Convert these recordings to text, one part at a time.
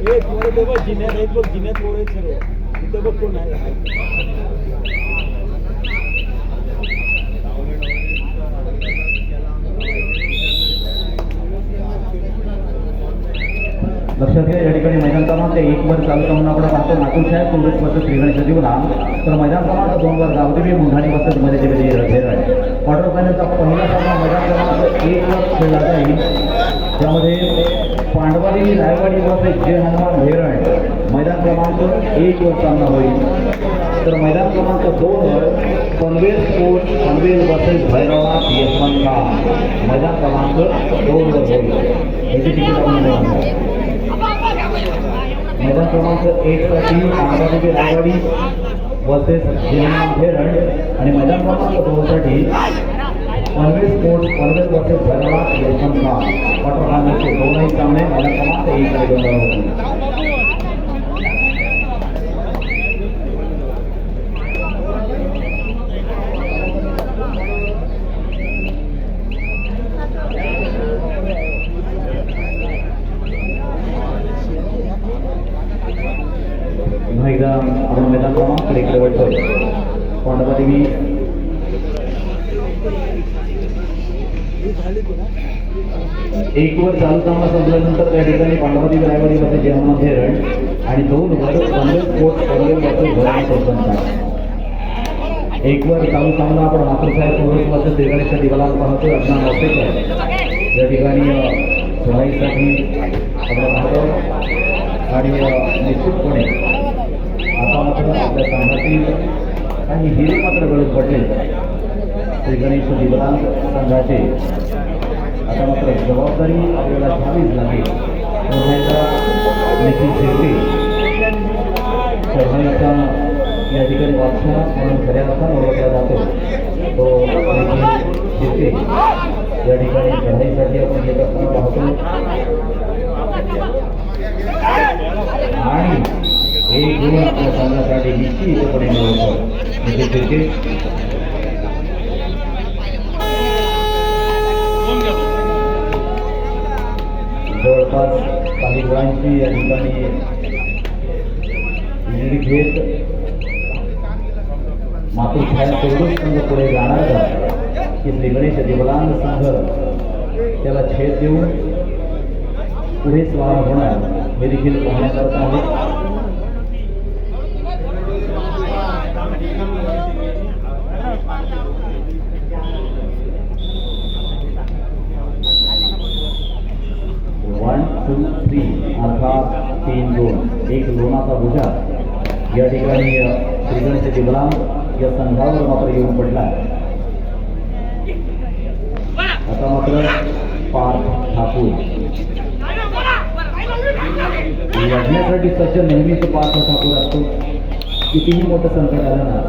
पुन्हा एकदा पाच ठाकूर जिन्यात आहेत बघ जिन्यात पोर आहेत सर्व. इथं बघ कोण आहे. लक्षात घ्या या ठिकाणी मैदान क्रमांक एक वर चालू क्रमांक आपण पाहतो नागपूर साहेब काँग्रेस वर्सेस श्रीगणेश जीवना तर मैदान क्रमांक दोन वर गावदेवी मुंढाणी वर्सेस मध्ये जे आहे क्वार्टर फायनलचा पहिला सामना मैदान क्रमांक एक वर खेळला जाईल. त्यामध्ये पांडवादेवी रायवाडी वर्सेस जय हनुमान भेरण मैदान क्रमांक एक वर सामना होईल. तर मैदान क्रमांक दोन वर पनवेल स्पोर्ट पनवेल वर्सेस भैरवनाथ यशवंत खान मैदान क्रमांक दोन वर होईल. याची तिकीट मैदान क्रमांक एक साठी रायवाडी वर्सेस हनुमान भेरण आणि मैदान क्रमांक दोन साठी Panvel sports Panvel versus Bhairavnath Yashwant Khan quarter फायनलचे दोनही सामने मैदान क्रमांक एक कडे होणार होते पुन्हा एकदा आपण मैदान क्रमांक इकडे वळतोय पांडवादेवी एक वर चालू सामना संपल्यानंतर त्या ठिकाणी पांडवादेवी रायवाडी मध्ये जयमान धेरण आणि दोन वर पनवेल कोट पनवेल मध्ये भराणी सरपंच एक वर चालू सामना आपण मातृसाहेब काँग्रेस वर्सेस देगाडीच्या दिवाला पाहतोय अज्ञान वासेकर या ठिकाणी अ, सुनाईसाठी आपण पाहतो आणि निश्चितपणे आता मात्र आपल्या संघातील आणि हिरे मात्र गरज पडले श्री गणेश दिवाला संघाचे आता मात्र जबाबदारी आपल्याला घ्यावीच लागेल. पुन्हा निखिल शेट्टी चढाईचा या ठिकाणी बादशाह म्हणून खऱ्या अर्थानं ओळखला जातो. तो निखिल शेट्टी या ठिकाणी चढाईसाठी आपण येत असताना पाहतो. आणि एक गुण आपल्या संघासाठी निश्चितपणे मिळवतो. म्हणजे निखिल शेट्टी सर्वांची या ठिकाणी लीड घेत मातृछाया तेवढंच संघ पुढे जाणार का की श्री देवलांग संघ त्याला छेद देऊन पुढे स्वार होणार हे देखील पाहण्यासारखं आहे. टू थ्री अर्थात तीन दोन एक लोणाचा बुजा। या ठिकाणी श्रीगणेश दिबलाम या संघावर मात्र येऊन पडला आता मात्र पार्थ ठाकूर. लढण्यासाठी सज्ज नेहमीच पार्थ ठाकूर असतो. कितीही मोठं संकट आलं ना,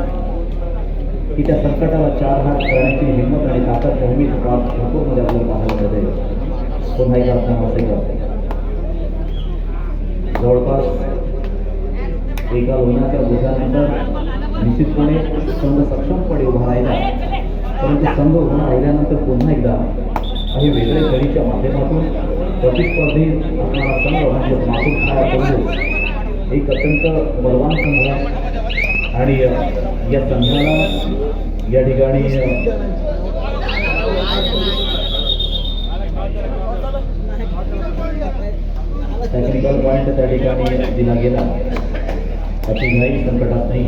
की त्या संकटाला चार हात करण्याची हिंमत आणि ताकद नेहमीच पार्थ ठाकूरमध्ये आपल्याला पाहायला मिळते. पुन्हा एकदा आपण असे जवळपास एका लोणाच्या दिवसानंतर निश्चितपणे संघ सक्षमपणे उभा राहिला. परंतु संघ उभा राहिल्यानंतर पुन्हा एकदा काही वेगळ्या खेळीच्या माध्यमातून प्रतिस्पर्धी असणारा संघ म्हणजे मातूर छाया करून एक अत्यंत बलवान संघ आहे. आणि या संघाला या ठिकाणी टेक्निकल पॉईंट त्या ठिकाणी दिला गेला. अति घाई संकटात नाही.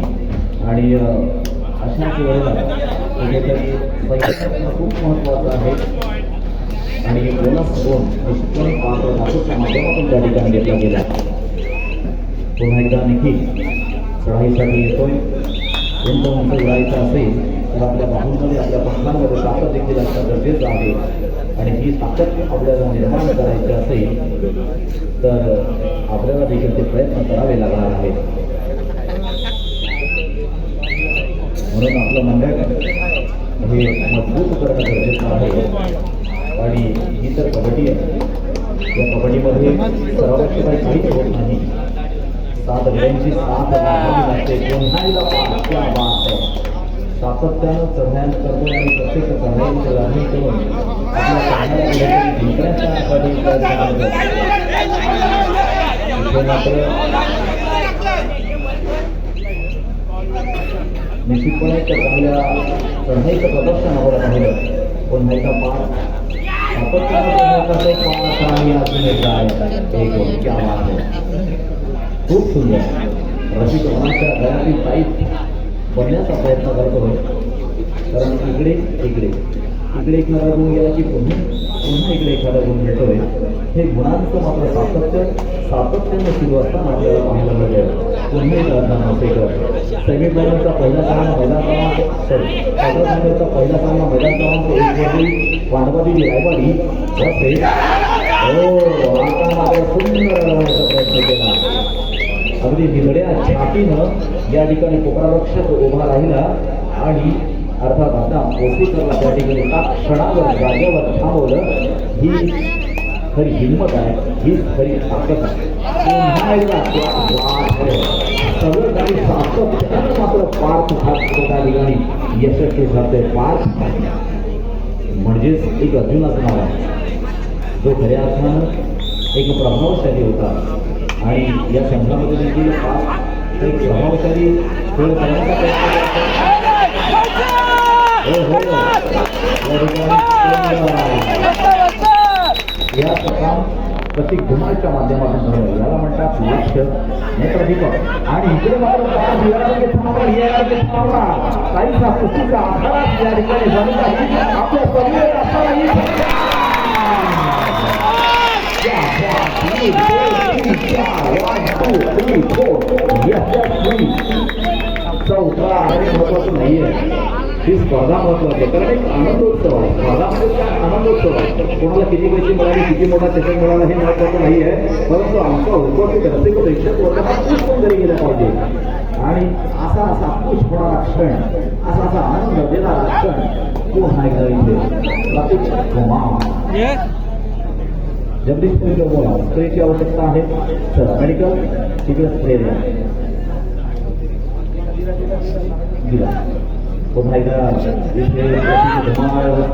आणि अशाच वेळेला कुठेतरी पैशाचं खूप महत्त्वाचा आहे. आणि बोनस दोन निश्चितपणे पात्र धातूच्या माध्यमातून त्या ठिकाणी घेतला गेला. पुन्हा एकदा निखिल चढाईसाठी येतोय. उंच उंच उडायचं असेल तर आपल्या बाहूंमध्ये आपल्या पक्षांमध्ये ताकद देखील असणं गरजेचं आहे आणि ही ताकद आपल्याला निर्माण करायची असेल तर आपल्याला देखील ते प्रयत्न करावे लागणार आहेत म्हणून आपलं मंडळ हे मजबूत करणं गरजेचं आहे आणि ही तर कबड्डी आहे या कबड्डीमध्ये काही काहीच होत नाही सात वेळांची सात लागते. पुन्हा क्या बात आहे. सातत्यानं चढण्या करतो आणि प्रत्येक चढाईची लढणी करून आपल्या म्हणजे मात्र निश्चितपणे चांगल्या चढाईचं प्रदर्शन आपण पाहिलं. पण नाही का खूप सुंदर. रफिक रमाच्या गळ्यातील बनण्याचा प्रयत्न करतोय कारण इकडे इकडे इकडे एखादा गुण गेला की पुन्हा पुन्हा इकडे एखादा गुण घेतोय. हे गुणांचं मात्र सातत्य सातत्यानं सुरू असताना आपल्याला पाहायला मिळेल. पुन्हा एक एकदा नासेकर सेमीफायनलचा पहिला सामना मैदान क्रमांक सॉरी क्वार्टर फायनलचा पहिला सामना मैदान क्रमांक एक वरती पांडवादी रायवाडी वरते हो. आता मात्र सुंदर प्रयत्न केला. अगदी निगड्या छातीनं या ठिकाणी कोपरारक्षक उभा राहिला आणि अर्थात आता पोस्टिकरला त्या ठिकाणी का क्षणावर जागेवर थांबवलं. ही खरी हिंमत आहे ही खरी ताकद आहे. पुन्हा एकदा सगळं काही सातत्यानं मात्र पार्थ त्या ठिकाणी यशस्वी ठरते पार्थ म्हणजेच एक अर्जुनाचं नाव आहे. जो खऱ्या अर्थानं एक प्रभावशाली होता आणि या संघामध्ये देखील एक प्रभावशाली खेळ करण्याचा प्रयत्न या प्रकार प्रतीक धुमाळच्या माध्यमातून झालं याला म्हणतात लक्ष आणि इकडे मात्र काहीसा या ठिकाणी झालेला आपल्या चौथा आणि महत्वाचं नाहीये ही स्पर्धा महत्वाची आहे कारण एक आनंदोत्सव आहे स्पर्धा म्हणजे आनंदोत्सव आहे कोणाला किती पैसे मिळाले किती मोठा चषक मिळाला हे महत्वाचं नाही आहे परंतु आमचा उपस्थित रसिक प्रेक्षक वर्ग हा खुश गेला पाहिजे आणि असा असा खुश होणारा क्षण असा असा आनंद देणारा क्षण तो एकदा इथे जगदीश पुरीकर बोला स्प्रेची आवश्यकता आहे. तर मेडिकल तिकडे स्प्रे द्या दिला पुन्हा एकदा इथे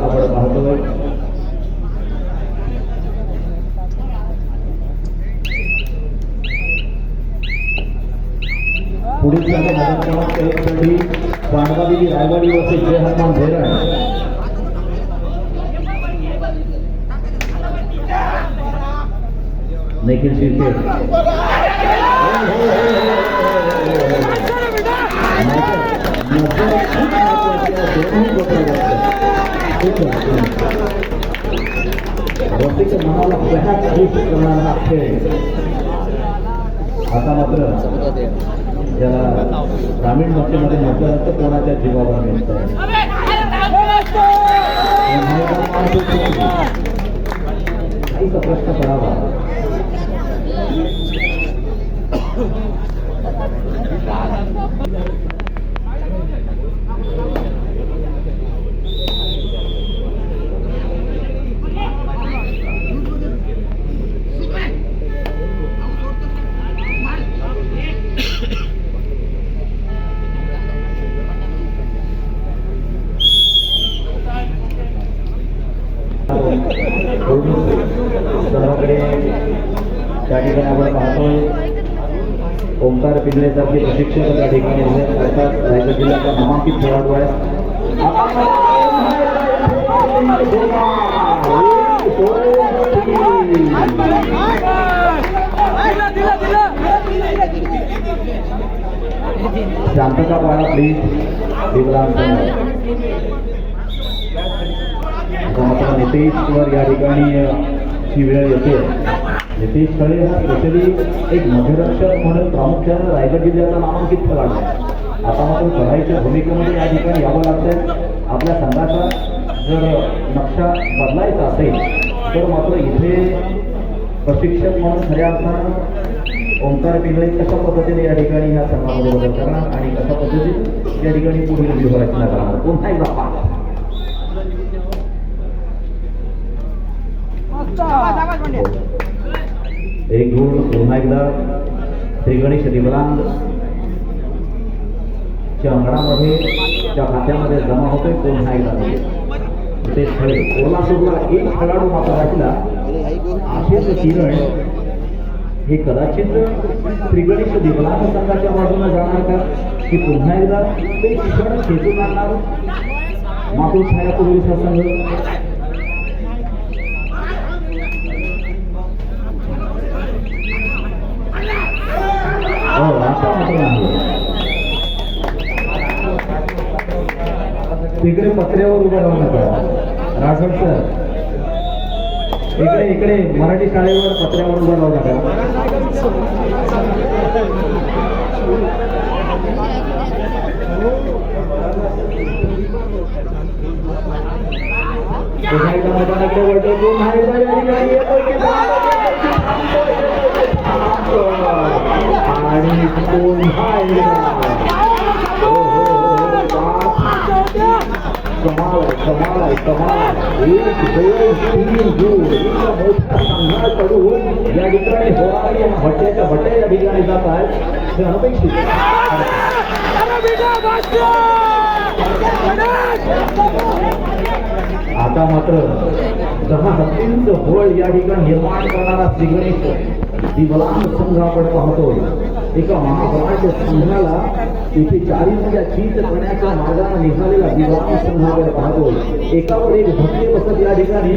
आपण पाहतोय. पुढील संघ मैदान क्रमांक एक साठी पांडवादेवी रायवाडी वरचे जय हनुमान धोरण निखिल शिर्के रसिक मनाला प्रहार खुश करणारा हा खेळ आता मात्र ज्याला ग्रामीण भाषेमध्ये म्हटलं जातं कोणाच्या जीवावर मिळत काहीचा प्रश्न करावा त्या ठिकाणी आपण पाहतोय. ओंकार पिंगळेसारखे प्रशिक्षक त्या ठिकाणी अर्थात रायगड जिल्ह्याचा नामांकित खेळाडू आहे शांतता पाळा प्लीज विवरांत कुमार या ठिकाणी ही वेळ येते. नितेश खळे हा स्पेशली एक मध्यरक्षक म्हणून प्रामुख्यानं रायगड जिल्ह्याचा नामांकित खेळाडू आहे. आता मात्र चढाईच्या भूमिकेमध्ये या ठिकाणी यावं लागतंय. आपल्या संघाचा जर नक्षा बदलायचा असेल तर मात्र इथे प्रशिक्षक म्हणून खऱ्या अर्थानं ओंकार पिंगळे कशा पद्धतीने या ठिकाणी या संघामध्ये बदल करणार आणि कशा पद्धतीने या ठिकाणी पुढील व्यूहरचना करणार? पुन्हा एकदा पहा एक गुण पुन्हा एकदा. श्री गणेश दिवलांग. च्या अंगणामध्ये त्या खात्यामध्ये जमा होतोय पुन्हा एकदा ते खेळ. कोरला सोडला एक खेळाडू मात्र राहिला. असेच किरण. हे कदाचित श्री गणेश दिवलांग संघाच्या बाजूने जाणार का? की पुन्हा एकदा ते शिक्षण खेचून आणणार? मातृ छायापूर्वीचा संघ हो आता मात्र नाही तिकडे पत्र्यावर उभं राहू नका. राठोड सर इकडे इकडे मराठी शाळेवर पत्र्यावर उभं राहू नका. पुन्हा कमाल आहे, कमाल आहे, कमाल एक दोन तीन इतका मोठा या ठिकाणी होणारी भट्ट्याच्या भट्ट्या या ठिकाणी जात आहेत हे अनपेक्षित आहे. आता मात्र दहा हत्तींचं बळ या ठिकाणी निर्माण करणारा श्रीगणेश दिवलांग संघ आपण पाहतो एका महाबळाच्या संघाला इथे चारीमध्ये चीत करण्याच्या मार्गाने निघालेला विवाह संघ पाहतो एकावर एक भक्ती बसत या ठिकाणी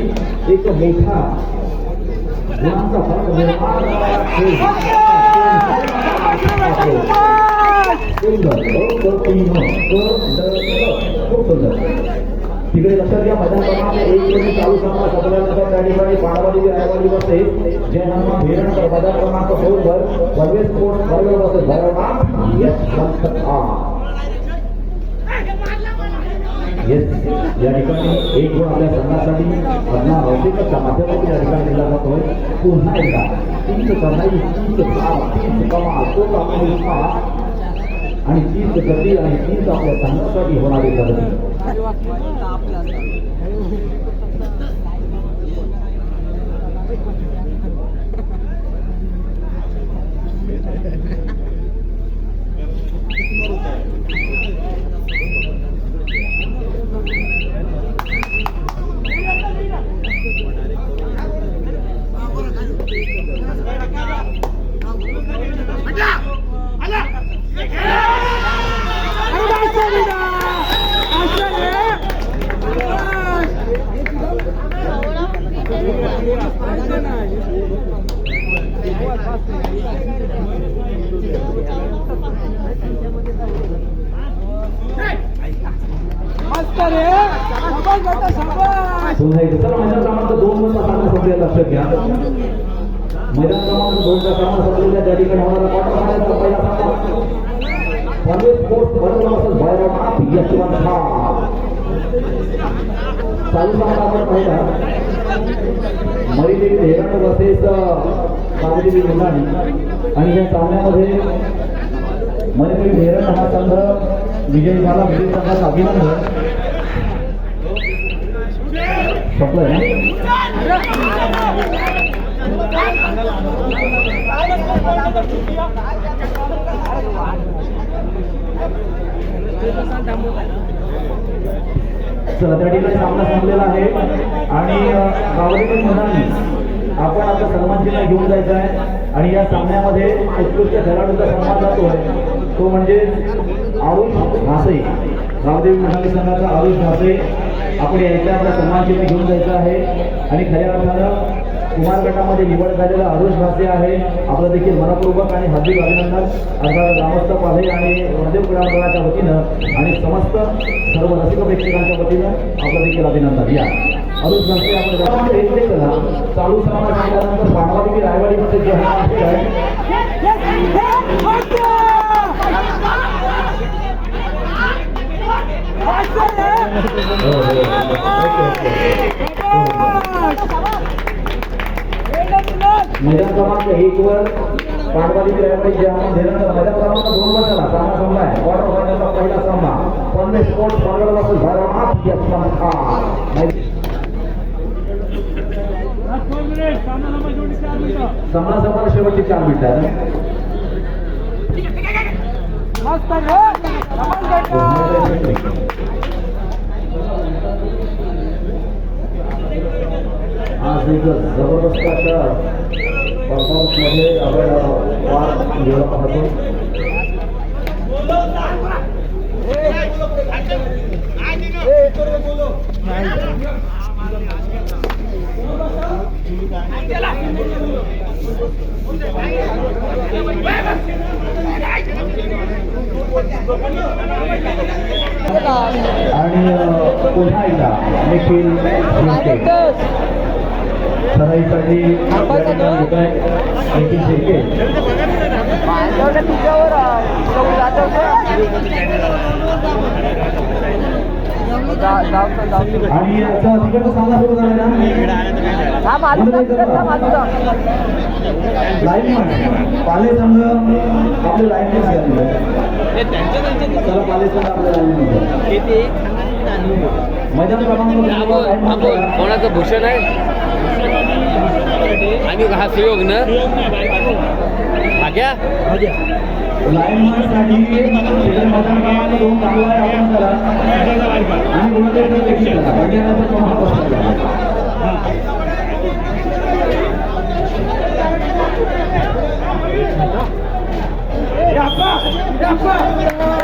एक मोठा गुणांचा फरक निर्माण खूप सुंदर. तिकडे लक्षात घ्या मैदान क्रमांक एक मध्ये चालू सामना संपल्यानंतर त्या ठिकाणी पाणवाडी रायवाडी बसे जय हनुमान भेरणकर मैदान क्रमांक दोन वर बर्वे स्पोर्ट्स बर्वे बसे भरवणार येस या ठिकाणी एक गुण आपल्या संघासाठी. पद्मा रौसिकच्या माध्यमातून या ठिकाणी दिला जातोय. पुन्हा एकदा. तीच चढाई तीच भाव तीच कमाल आपला उत्साह आणि तीच गती आणि तीच आपल्या संघासाठी होणारी प्रगती. पुन्हा एकदा चला मैदान क्रमांक दोन वर सामना संपलेला लक्षात घ्या मैदान क्रमांक दोनचा सामना संपलेला त्या ठिकाणी होणारा क्वार्टर फायनलचा पहिला सामना कॉलेज स्पोर्ट्स भैरव भैरवनाथ यशवंत खा चालू सामना आपण पाहिला मरीदेवी हेरण वर्सेस कामदेवी मुलानी आणि या सामन्यामध्ये मरीदेवी हेरण हा संघ विजय झाला विजय संघाचा अभिनंदन. संपलं ना चला त्या ठिकाणी सामना संपलेला आहे. आणि गावडेकर म्हणाली आपण आता सन्मानचिन्ह घेऊन जायचं आहे. आणि या सामन्यामध्ये उत्कृष्ट खेळाडूचा सन्मान जातोय. तो म्हणजे आरुष घासे गावदेवी म्हणाली संघाचा आरुष घासे आपण यांच्या आपल्या सन्मानचिन्ह घेऊन जायचं आहे. आणि खऱ्या अर्थानं कुमार गटामध्ये निवड झालेला अरुष भासे आहे. आपलं देखील मनपूर्वक आणि हार्दिक अभिनंदन. अर्थात ग्रामस्थ पाले आणि वरदेव कुडामंडळाच्या वतीनं आणि समस्त सर्व रसिक प्रेक्षकांच्या वतीनं आपलं देखील अभिनंदन. या. अरुष भासे आपण एक करा. चालू सामना झाल्यानंतर पांडवाडी की रायवाडीमध्ये जे आहे मैदान क्रमांक एक वर पांडवाली ड्रायव्हर जे आपण दिल्यानंतर मैदान क्रमांक दोन वर चला सामना संपला आहे क्वार्टर फायनलचा पहिला सामना पनवेल स्पोर्ट्स परगड वर्सेस भैरवनाथ यशवंत सामना संपला शेवटची चार मिनिटं आज एक जबरदस्त अशा परफॉर्मन्समध्ये आपण वार घेऊन पाहतो आणि पुन्हा एकदा निखिल शिर्के सराईसाठी. निखिल शिर्के आणि आता तिकडचा सामना सुरू झाला ना? लाईन पाले संघ आपले लाईन कोणाचं भूषण आहे? आणि हा सुयोग ना? भाग्या? Yapma!